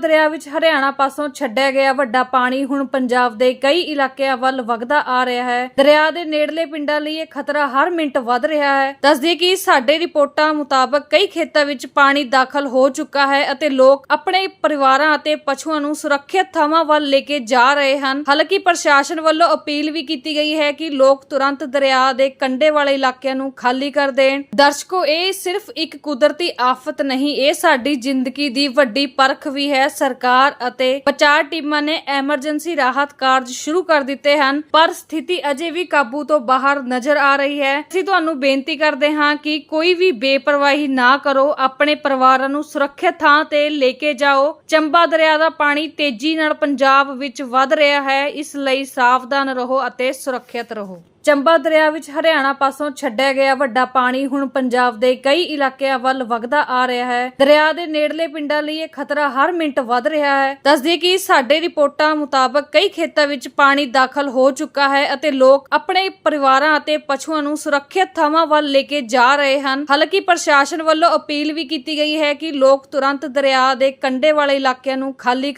ਦਰਿਆ ਵਿੱਚ ਹਰਿਆਣਾ ਪਾਸੋਂ ਛੱਡਿਆ ਗਿਆ ਵੱਡਾ ਪਾਣੀ ਹੁਣ ਪੰਜਾਬ ਦੇ ਕਈ ਇਲਾਕਿਆਂ ਵੱਲ ਵਗਦਾ ਆ ਰਿਹਾ ਹੈ। ਦਰਿਆ ਦੇ ਨੇੜਲੇ ਪਿੰਡਾਂ ਲਈ ਇਹ ਖਤਰਾ ਹਰ ਮਿੰਟ ਵੱਧ ਰਿਹਾ ਹੈ। ਦੱਸਦੀ ਕਿ ਸਾਡੇ ਰਿਪੋਰਟਾਂ ਮੁਤਾਬਕ ਕਈ ਖੇਤਾਂ ਵਿੱਚ ਪਾਣੀ ਦਾਖਲ ਹੋ ਚੁੱਕਾ ਹੈ ਅਤੇ ਲੋਕ ਆਪਣੇ ਪਰਿਵਾਰਾਂ ਅਤੇ ਪਸ਼ੂਆਂ ਨੂੰ ਸੁਰੱਖਿਅਤ ਥਾਵਾਂ ਵੱਲ ਲੈ ਕੇ ਜਾ ਰਹੇ ਹਨ। ਹਾਲਾਂਕਿ ਪ੍ਰਸ਼ਾਸਨ ਵੱਲੋਂ ਅਪੀਲ ਵੀ ਕੀਤੀ ਗਈ ਹੈ ਕਿ ਲੋਕ ਤੁਰੰਤ ਦਰਿਆ ਦੇ ਕੰਢੇ ਵਾਲੇ ਇਲਾਕਿਆਂ ਨੂੰ ਖਾਲੀ ਕਰ ਦੇਣ। ਦਰਸ਼ਕੋ, ਇਹ ਸਿਰਫ ਇੱਕ ਕੁਦਰਤੀ ਆਫਤ ਨਹੀਂ, ਇਹ ਸਾਡੀ ਜ਼ਿੰਦਗੀ ਦੀ ਵੱਡੀ ਪਰਖ ਵੀ ਹੈ। ਸਰਕਾਰ ਅਤੇ ਬਚਾਅ ਟੀਮਾਂ ਨੇ ਐਮਰਜੈਂਸੀ ਰਾਹਤ ਕਾਰਜ ਸ਼ੁਰੂ ਕਰ ਦਿੱਤੇ ਹਨ, ਪਰ ਸਥਿਤੀ ਅਜੇ ਵੀ ਕਾਬੂ ਤੋਂ ਬਾਹਰ ਨਜ਼ਰ ਆ ਰਹੀ ਹੈ। ਅਸੀਂ ਤੁਹਾਨੂੰ ਬੇਨਤੀ ਕਰਦੇ ਹਾਂ ਕਿ ਕੋਈ ਵੀ ਬੇਪਰਵਾਹੀ ਨਾ ਕਰੋ, ਆਪਣੇ ਪਰਿਵਾਰਾਂ ਨੂੰ ਸੁਰੱਖਿਅਤ ਥਾਂ ਤੇ ਲੈ ਕੇ ਜਾਓ। ਚੰਬਾ ਦਰਿਆ ਦਾ ਪਾਣੀ ਤੇਜ਼ੀ ਨਾਲ ਪੰਜਾਬ ਵਿੱਚ ਵੱਧ ਰਿਹਾ ਹੈ, ਇਸ ਲਈ ਸਾਵਧਾਨ ਰਹੋ ਅਤੇ ਸੁਰੱਖਿਅਤ ਰਹੋ। ਚੰਬਾ ਦਰਿਆ ਵਿੱਚ ਹਰਿਆਣਾ ਪਾਸੋਂ ਛੱਡਿਆ ਗਿਆ ਵੱਡਾ ਪਾਣੀ ਹੁਣ ਪੰਜਾਬ ਦੇ ਕਈ ਇਲਾਕਿਆਂ ਵੱਲ ਵਗਦਾ ਆ ਰਿਹਾ ਹੈ। ਦਰਿਆ ਦੇ ਨੇੜਲੇ ਪਿੰਡਾਂ ਲਈ ਇਹ ਖਤਰਾ ਹਰ ਮਿੰਟ ਵੱਧ ਰਿਹਾ ਹੈ। ਦੱਸਦੀ ਕਿ ਸਾਡੇ ਰਿਪੋਰਟਾਂ ਮੁਤਾਬਕ ਕਈ ਖੇਤਾਂ ਵਿੱਚ ਪਾਣੀ ਦਾਖਲ ਹੋ ਚੁੱਕਾ ਹੈ ਅਤੇ ਲੋਕ ਆਪਣੇ ਪਰਿਵਾਰਾਂ ਅਤੇ ਪਸ਼ੂਆਂ ਨੂੰ ਸੁਰੱਖਿਅਤ ਥਾਵਾਂ ਵੱਲ ਲੈ ਕੇ ਜਾ ਰਹੇ ਹਨ। ਹਾਲਾਂਕਿ ਪ੍ਰਸ਼ਾਸਨ ਵੱਲੋਂ ਅਪੀਲ ਵੀ ਕੀਤੀ ਗਈ ਹੈ ਕਿ ਲੋਕ ਤੁਰੰਤ ਦਰਿਆ ਦੇ ਕੰਢੇ ਵਾਲੇ ਇਲਾਕਿਆਂ ਨੂੰ ਖਾਲੀ